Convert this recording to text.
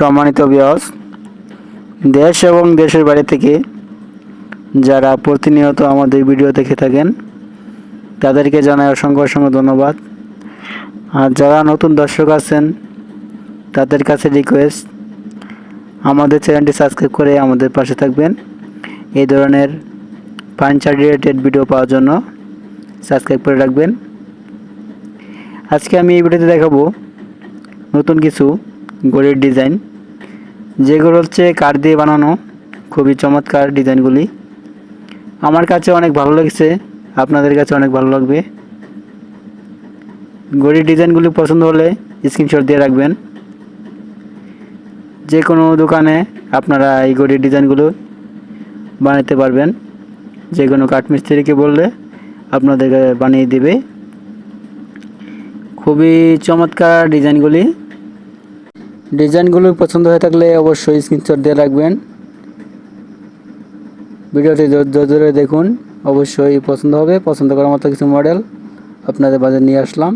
সম্মানিত বিয়স দেশ এবং দেশের বাইরে থেকে যারা প্রতিনিয়ত আমাদের ভিডিও দেখে থাকেন, তাদেরকে জানাই অসংখ্য অসংখ্য ধন্যবাদ। আর যারা নতুন দর্শক আছেন, তাদের কাছে রিকোয়েস্ট আমাদের চ্যানেলটি সাবস্ক্রাইব করে আমাদের পাশে থাকবেন। এই ধরনের ফার্নিচার রিলেটেড ভিডিও পাওয়ার জন্য সাবস্ক্রাইব করে রাখবেন। আজকে আমি এই ভিডিওতে দেখাবো নতুন কিছু ঘড়ির ডিজাইন যেগুলো হচ্ছে কাঠ দিয়ে বানানো, খুবই চমৎকার ডিজাইনগুলি। আমার কাছে অনেক ভালো লেগেছে, আপনাদের কাছে অনেক ভালো লাগবে। ঘড়ির ডিজাইনগুলি পছন্দ হলে স্ক্রিনশট দিয়ে রাখবেন। যে কোনো দোকানে আপনারা এই ঘড়ির ডিজাইনগুলো বানাতে পারবেন। যে কোনো কাঠমিস্ত্রিকে বললে আপনাদেরকে বানিয়ে দেবে। খুবই চমৎকার ডিজাইনগুলি। ডিজাইনগুলো পছন্দ হয়ে থাকলে অবশ্যই স্ক্রিনশট দিয়ে রাখবেন। ভিডিওটি ধরে দেখুন। অবশ্যই পছন্দ হবে, পছন্দ করার মতো কিছু মডেল আপনাদের বাজার নিয়ে আসলাম।